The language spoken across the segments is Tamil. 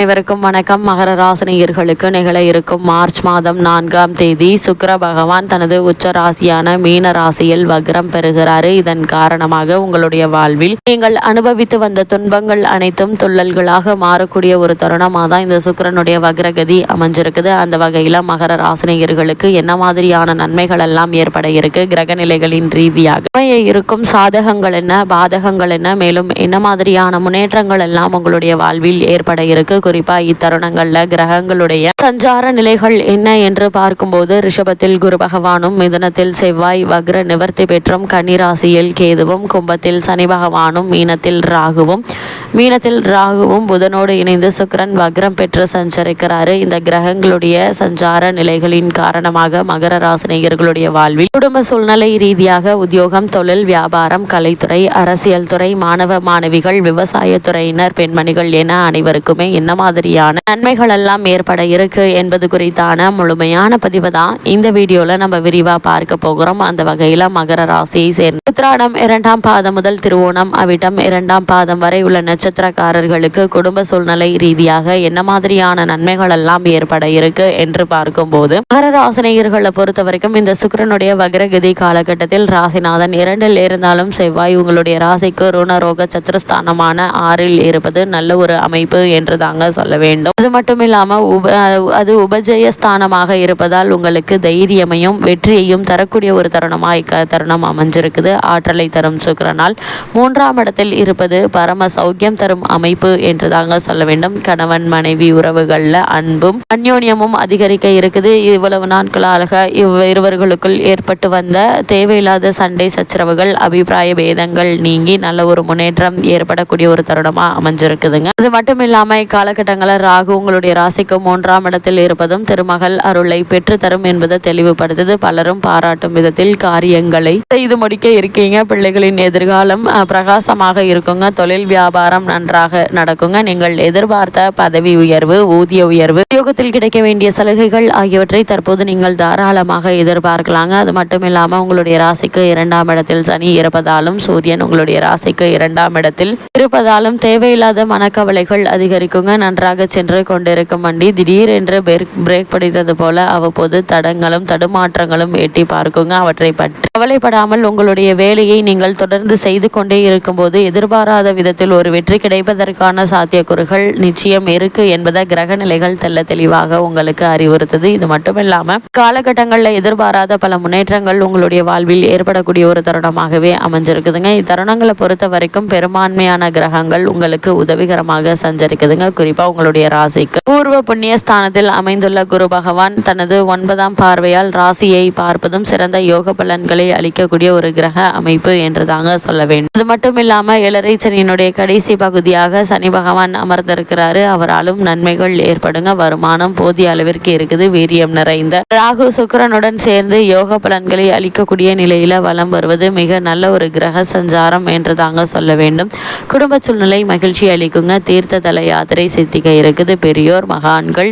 அனைவருக்கும் வணக்கம். மகர ராசினியர்களுக்கு நிகழ இருக்கும் மார்ச் மாதம் நான்காம் தேதி சுக்கிர பகவான் தனது உச்ச ராசியான மீன ராசியில் வக்ரம் பெறுகிறாரு. இதன் காரணமாக உங்களுடைய வாழ்வில் நீங்கள் அனுபவித்து வந்த துன்பங்கள் அனைத்தும் துள்ளல்களாக மாறக்கூடிய ஒரு தருணமாக தான் இந்த சுக்கிரனுடைய வக்ரகதி அமைஞ்சிருக்குது. அந்த வகையில் மகர ராசினியர்களுக்கு என்ன மாதிரியான நன்மைகள் எல்லாம் ஏற்பட இருக்கு? கிரக நிலைகளின் ரீதியாக இருக்கும் சாதகங்கள் என்ன? பாதகங்கள் என்ன? மேலும் என்ன மாதிரியான முன்னேற்றங்கள் எல்லாம் உங்களுடைய வாழ்வில் ஏற்பட இருக்கு? குறிப்பா இத்தருணங்கள்ல கிரகங்களுடைய சஞ்சார நிலைகள் என்ன என்று பார்க்கும்போது ரிஷபத்தில் குரு பகவானும் மிதனத்தில் செவ்வாய் வக்ர நிவர்த்தி பெற்றும் கன்னிராசியில் கேதுவும் கும்பத்தில் சனி பகவானும் மீனத்தில் ராகுவும். மீனத்தில் ராகுவும் புதனோடு இணைந்து சுக்கரன் வக்ரம் பெற்று சஞ்சரிக்கிறாரு. இந்த கிரகங்களுடைய சஞ்சார நிலைகளின் காரணமாக மகர ராசினியர்களுடைய வாழ்வில் குடும்ப சூழ்நிலை ரீதியாக உத்தியோகம் தொழில் வியாபாரம் கலைத்துறை அரசியல் துறை மாணவ மாணவிகள் விவசாயத்துறையினர் பெண்மணிகள் என அனைவருக்குமே என்ன மாதிரியான நன்மைகள் எல்லாம் ஏற்பட இருக்கு என்பது குறித்தான முழுமையான பதிவு தான் இந்த வீடியோல நம்ம விரிவா பார்க்க போகிறோம். அந்த வகையில மகர ராசியை சேர்ந்த உத்ராடம் இரண்டாம் பாதம் முதல் திருவோணம் அவிட்டம் இரண்டாம் பாதம் வரை உள்ள நட்சத்திரக்காரர்களுக்கு குடும்ப சூழ்நிலை ரீதியாக என்ன மாதிரியான நன்மைகள் எல்லாம் ஏற்பட இருக்கு என்று பார்க்கும்போது மகர ராசினியர்களை பொறுத்த வரைக்கும் இந்த சுக்கரனுடைய வக்ரகதி காலகட்டத்தில் ராசிநாதன் இரண்டில் இருந்தாலும் செவ்வாய் உங்களுடைய ராசிக்கு ருணரோக சத்துருஸ்தானமான ஆறில் இருப்பது நல்ல ஒரு அமைப்பு என்று தாங்க சொல்ல வேண்டும். அது மட்டும் இல்லாமல் உப அது உபஜய ஸ்தானமாக இருப்பதால் உங்களுக்கு தைரியமையும் வெற்றியையும் தரக்கூடிய ஒரு தருணமாக க- தருணம் அமைஞ்சிருக்குது. ஆற்றலை தரும் சுக்கிரனால் மூன்றாம் இடத்தில் இருப்பது பரம சௌக்கியம் தரும் அமைப்பு என்று தாங்க சொல்ல வேண்டும். கணவன் மனைவி உறவுகளில் அன்பும் அந்யோன்யமும் அதிகரிக்க இருக்குது. இவ்வளவு நாட்களாக இவ் இருவர்களுக்குள் ஏற்பட்டு வந்த தேவையில்லாத சண்டை சச்சரவுகள் அபிப்பிராய பேதங்கள் நீங்கி நல்ல ஒரு முன்னேற்றம் ஏற்படக்கூடிய ஒரு தருணமாக அமைஞ்சிருக்குதுங்க. அது மட்டும் இக்கால இக்காலகட்டங்களில் ராகு உங்களுடைய ராசிக்கு மூன்றாம் இடத்தில் இருப்பதும் திருமகள் அருளை பெற்றுத்தரும் என்பது என்பதை தெளிவுபடுத்துது. பலரும் பாராட்டும் விதத்தில் காரியங்களை செய்து முடிக்க இருக்கீங்க. பிள்ளைகளின் எதிர்காலம் பிரகாசமாக இருக்குங்க. தொழில் வியாபாரம் நன்றாக நடக்குங்க. நீங்கள் எதிர்பார்த்த பதவி உயர்வு ஊதிய உயர்வு உத்தியோகத்தில் கிடைக்க வேண்டிய சலுகைகள் ஆகியவற்றை தற்போது நீங்கள் தாராளமாக எதிர்பார்க்கலாங்க. அது மட்டும் இல்லாம உங்களுடைய ராசிக்கு இரண்டாம் இடத்தில் சனி இருப்பதாலும் சூரியன் உங்களுடைய ராசிக்கு இரண்டாம் இடத்தில் இருப்பதாலும் தேவையில்லாத மனக்கவலைகள் அதிகரிக்குங்க. நன்றாக சென்று கொண்டிருக்கும் வண்டி திடீரென்று பிரேக் பிரேக் பிடித்தது போல அவ்வப்போது தடங்களும் தடுமாற்றங்களும் எட்டி பார்க்குங்க. அவற்றை பற்றி கவலைப்படாமல் உங்களுடைய வேலையை நீங்கள் தொடர்ந்து செய்து கொண்டே இருக்கும்போது எதிர்பாராத விதத்தில் ஒரு வெற்றி கிடைப்பதற்கான சாத்தியக்கூறுகள் நிச்சயம் இருக்கு என்பதை கிரக நிலைகள் தெல்ல தெளிவாக உங்களுக்கு அறிவுறுத்துது. இது மட்டும் காலகட்டங்களில் எதிர்பாராத பல முன்னேற்றங்கள் உங்களுடைய வாழ்வில் ஏற்படக்கூடிய ஒரு தருணமாகவே அமைஞ்சிருக்குதுங்க. இத்தருணங்களை பொறுத்த வரைக்கும் பெரும்பான்மையான கிரகங்கள் உங்களுக்கு உதவிகரமாக சஞ்சரிக்குதுங்க. கண்டிப்பா உங்களுடைய ராசிக்கு பூர்வ புண்ணிய ஸ்தானத்தில் அமைந்துள்ள குரு பகவான் தனது ஒன்பதாம் பார்வையால் ராசியை பார்ப்பதும் சிறந்த யோக பலன்களை அளிக்கக்கூடிய ஒரு கிரக அமைப்பு என்றுதாங்க சொல்ல வேண்டும். அது மட்டும் இல்லாம இளரை சனியினுடைய கடைசி பகுதியாக சனி பகவான் அமர்ந்திருக்கிறாரு. அவராலும் நன்மைகள் ஏற்படுங்க. வருமானம் போதிய அளவிற்கு இருக்குது. வீரியம் நிறைந்த ராகு சுக்கிரனுடன் சேர்ந்து யோக பலன்களை அளிக்கக்கூடிய நிலையில வலம் வருவது மிக நல்ல ஒரு கிரக சஞ்சாரம் என்றுதாங்க சொல்ல வேண்டும். குடும்ப சூழ்நிலை மகிழ்ச்சி அளிக்குங்க. தீர்த்த தல யாத்திரை சித்திக்க இருக்குது பெரியோர் மகான்கள்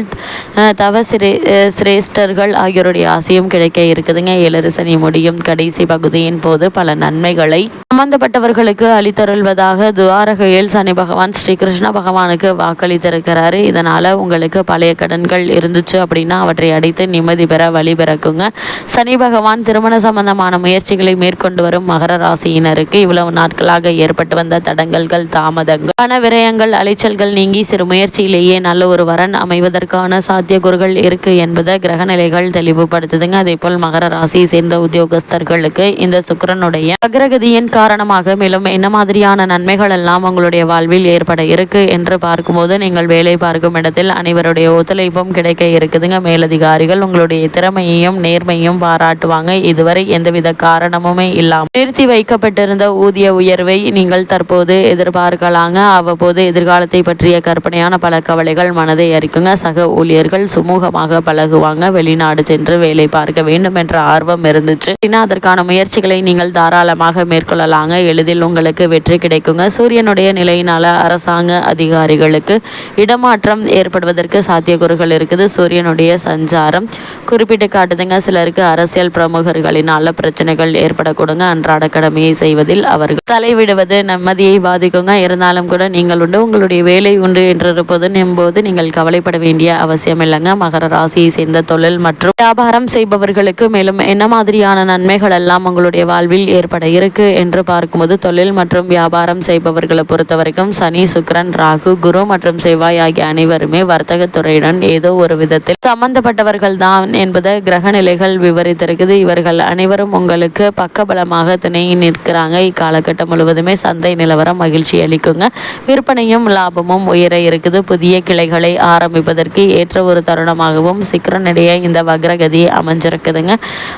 தவ சிரே சிரேஷ்டர்கள் ஆகியோருடைய ஆசையும் கிடைக்க இருக்குதுங்க. இளரசனி முடியும். கடைசி பகுதியின் போது பல நன்மைகளை சம்பந்தப்பட்டவர்களுக்கு அளித்தருள்வதாக துவாரகையில் சனி பகவான் ஸ்ரீ கிருஷ்ண பகவானுக்கு வாக்களித்திருக்கிறாரு. இதனால உங்களுக்கு பழைய கடன்கள் இருந்துச்சு அப்படின்னா அவற்றை அடைத்து நிம்மதி பெற வழி பிறக்குங்க. சனி பகவான் திருமண சம்பந்தமான முயற்சிகளை மேற்கொண்டு வரும் மகர ராசியினருக்கு இவ்வளவு நாட்களாக ஏற்பட்டு வந்த தடங்கல்கள் தாமதங்கள் பண விரயங்கள் அலைச்சல்கள் நீங்கி சிறுமி முயற்சியிலேயே நல்ல ஒரு வரன் அமைவதற்கான சாத்தியக்கூறுகள் இருக்கு என்பதை கிரகநிலைகள் தெளிவுபடுத்துதுங்க. அதே போல் மகர ராசியை சேர்ந்த உத்தியோகஸ்தர்களுக்கு இந்த சுக்கிரனுடைய அக்ரகதியின் காரணமாக மேலும் என்ன மாதிரியான நன்மைகள் எல்லாம் உங்களுடைய வாழ்வில் ஏற்பட இருக்கு என்று பார்க்கும்போது நீங்கள் வேலை பார்க்கும் இடத்தில் அனைவருடைய ஒத்துழைப்பும் கிடைக்க இருக்குதுங்க. மேலதிகாரிகள் உங்களுடைய திறமையையும் நேர்மையும் பாராட்டுவாங்க. இதுவரை எந்தவித காரணமுமே இல்லாமல் நிறுத்தி வைக்கப்பட்டிருந்த ஊதிய உயர்வை நீங்கள் தற்போது எதிர்பார்க்கலாங்க. அவ்வப்போது எதிர்காலத்தை பற்றிய கற்பனையான பல கவலைகள் மனதை அரிக்குங்க. சக ஊழியர்கள் சுமூகமாக பழகுவாங்க. வெளிநாடு சென்று வேலை பார்க்க வேண்டும் என்ற ஆர்வம் இருந்துச்சு. அப்படின்னா அதற்கான முயற்சிகளை நீங்கள் தாராளமாக மேற்கொள்ளலாங்க. எளிதில் உங்களுக்கு வெற்றி கிடைக்குங்க. சூரியனுடைய நிலையினால அரசாங்க அதிகாரிகளுக்கு இடமாற்றம் ஏற்படுவதற்கு சாத்தியக்கூறுகள் இருக்குது. சூரியனுடைய சஞ்சாரம் குறிப்பிட்டு காட்டுதுங்க. சிலருக்கு அரசியல் பிரமுகர்களினால பிரச்சனைகள் ஏற்படக்கூடுங்க. அன்றாட கடமையை செய்வதில் அவர்கள் தலைவிடுவது நிம்மதியை பாதிக்குங்க. இருந்தாலும் கூட நீங்கள் உண்டு. உங்களுடைய வேலை உண்டு என்று பெற்றிருப்பது என்பது நீங்கள் கவலைப்பட வேண்டிய அவசியம் இல்லைங்க. மகர ராசியை சேர்ந்த தொழில் மற்றும் வியாபாரம் செய்பவர்களுக்கு மேலும் என்ன மாதிரியான நன்மைகள் எல்லாம் உங்களுடைய வாழ்வில் ஏற்பட இருக்கு என்று பார்க்கும்போது தொழில் மற்றும் வியாபாரம் செய்பவர்களை பொறுத்த வரைக்கும் சனி சுக்கிரன் ராகு குரு மற்றும் செவ்வாய் ஆகிய அனைவருமே வர்த்தக துறையுடன் ஏதோ ஒரு விதத்தில் சம்பந்தப்பட்டவர்கள் தான் என்பதை கிரக நிலைகள் விவரித்திருக்குது. இவர்கள் அனைவரும் உங்களுக்கு பக்கபலமாக துணை நிற்கிறாங்க. இக்காலகட்டம் முழுவதுமே சந்தை நிலவரம் மகிழ்ச்சி அளிக்குங்க. விற்பனையும் லாபமும் உயர இருக்குது. புதிய கிளைகளை ஆரம்பிப்பதற்கு ஏற்ற ஒரு தருணமாகவும் சிக்கரனுடைய இந்த வக்ரகதி அமைஞ்சிருக்குதுங்க.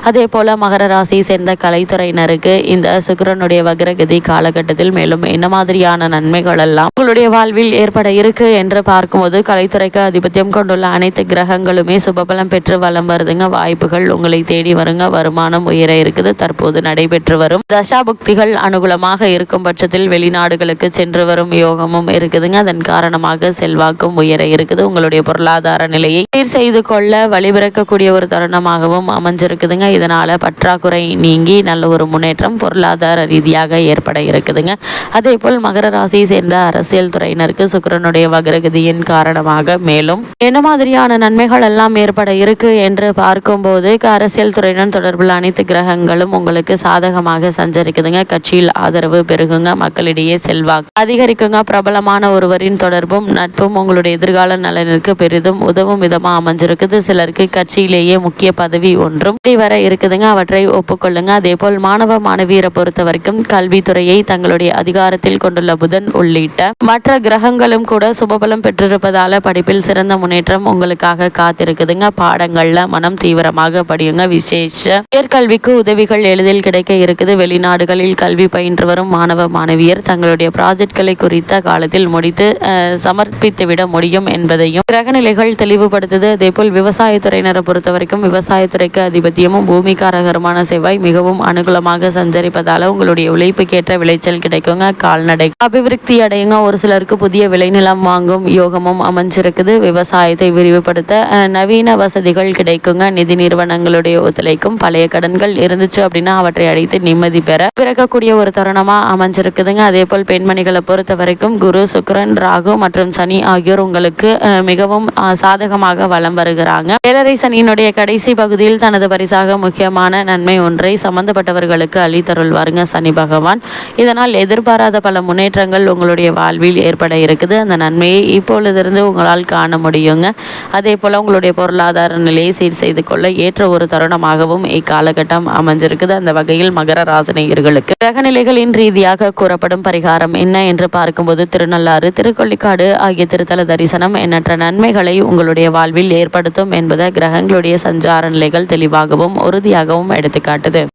அதே போல் மகர ராசியை சேர்ந்த கலைத்துறையினருக்கு இந்த சுக்கரனுடைய வக்ரகதி காலகட்டத்தில் மேலும் என்ன மாதிரியான நன்மைகள் எல்லாம் உங்களுடைய வாழ்வில் ஏற்பட இருக்கு என்று பார்க்கும்போது கலைத்துறைக்கு ஆதிபத்தியம் கொண்டுள்ள அனைத்து கிரகங்களுமே சுபபலம் பெற்று வலம் வருதுங்க. வாய்ப்புகள் உங்களை தேடி வருங்க. வருமானம் உயர இருக்குது. தற்போது நடைபெற்று வரும் தசாபுக்திகள் அனுகூலமாக இருக்கும் பட்சத்தில் வெளிநாடுகளுக்கு சென்று வரும் யோகமும் இருக்குதுங்க. அதன் காரணமாக செல்வாக்கும் உயர இருக்குது. உங்களுடைய பொருளாதார நிலையை சீர் செய்து கொள்ள வழிபிறக்கக்கூடிய ஒரு தருணமாகவும் அமைஞ்சிருக்குதுங்க. இதனால பற்றாக்குறை நீங்கி நல்ல ஒரு முன்னேற்றம் பொருளாதார ரீதியாக ஏற்பட இருக்குதுங்க. அதே போல் மகர ராசியை சேர்ந்த அரசியல் துறையினருக்கு சுக்கிரனுடைய வக்ரகதியின் காரணமாக மேலும் என்ன மாதிரியான நன்மைகள் எல்லாம் ஏற்பட இருக்கு என்று பார்க்கும்போது அரசியல் துறையுடன் தொடர்புள்ள அனைத்து கிரகங்களும் உங்களுக்கு சாதகமாக சஞ்சரிக்குதுங்க. கட்சியில் ஆதரவு பெருகுங்க. மக்களிடையே செல்வாக்கு அதிகரிக்குங்க. பிரபலமான ஒருவரின் தொடர்பும் நட்பும் உங்களுடைய எதிர்கால நலனிற்கு பெரிதும் உதவும் விதமா அமைஞ்சிருக்குது. சிலருக்கு கட்சியிலேயே முக்கிய பதவி ஒன்றும் வர இருக்குதுங்க. அவற்றை ஒப்புக்கொள்ளுங்க. அதே போல் மாணவ மாணவியரை பொறுத்த வரைக்கும் கல்வித்துறையை தங்களுடைய அதிகாரத்தில் கொண்டுள்ள புதன் உள்ளிட்ட மற்ற கிரகங்களும் கூட சுபபலம் பெற்றிருப்பதால படிப்பில் சிறந்த முன்னேற்றம் உங்களுக்காக காத்திருக்குதுங்க. பாடங்கள்ல மனம் தீவிரமாக படியுங்க. விசேஷ உயர்கல்விக்கு உதவிகள் எளிதில் கிடைக்க இருக்குது. வெளிநாடுகளில் கல்வி பயின்று வரும் மாணவ மாணவியர் தங்களுடைய ப்ராஜெக்ட்களை குறித்த காலத்தில் முடித்து சமர் சமர்ப்பித்துவிட முடியும் என்பதையும் கிரகநிலைகள் தெளிவுபடுத்துது. அதேபோல் விவசாயத்துறையினரை பொறுத்த வரைக்கும் விவசாயத்துறைக்கு அதிபத்தியமும் பூமிக்காரகருமான செவ்வாய் மிகவும் அனுகூலமாக சஞ்சரிப்பதால உங்களுடைய உழைப்புக்கேற்ற விளைச்சல் கிடைக்குங்க. கால்நடை அபிவிருத்தி அடையுங்க. ஒரு சிலருக்கு புதிய விளைநிலம் வாங்கும் யோகமும் அமைஞ்சிருக்குது. விவசாயத்தை விரிவுபடுத்த நவீன வசதிகள் கிடைக்குங்க. நிதி நிறுவனங்களுடைய ஒத்துழைக்கும் பழைய கடன்கள் இருந்துச்சு அப்படின்னா அவற்றை அடைத்து நிம்மதி பெற பிறக்கக்கூடிய ஒரு தருணமா அமைஞ்சிருக்குதுங்க. அதே போல் பெண்மணிகளை பொறுத்த வரைக்கும் குரு சுக்ரன் ராகு மற்றும் சனி சனி ஆகியோர் உங்களுக்கு மிகவும் சாதகமாக வலம் வருகிறாங்க. ஏழரை சனியினுடைய கடைசி பகுதியில் தனது பரிசாக முக்கியமான நன்மை ஒன்றை சம்பந்தப்பட்டவர்களுக்கு அளித்தருள்வாருங்க சனி பகவான். இதனால் எதிர்பாராத பல முன்னேற்றங்கள் உங்களுடைய வாழ்வில் ஏற்பட இருக்குது. அந்த நன்மையை இப்பொழுதிருந்து உங்களால் காண முடியுங்க. அதே போல் உங்களுடைய பொருளாதார நிலையை சீர் செய்து கொள்ள ஏற்ற ஒரு தருணமாகவும் இக்காலகட்டம் அமைஞ்சிருக்குது. அந்த வகையில் மகர ராசினியர்களுக்கு கிரகநிலைகளின் ரீதியாக கூறப்படும் பரிகாரம் என்ன என்று பார்க்கும்போது திருநள்ளாறு திருக்கொள்ளிக்காடு ஆகிய திருத்தல தரிசனம் எண்ணற்ற நன்மைகளை உங்களுடைய வாழ்வில் ஏற்படுத்தும் என்பதை கிரகங்களுடைய சஞ்சார நிலைகள் தெளிவாகவும் உறுதியாகவும் எடுத்துக்காட்டுது.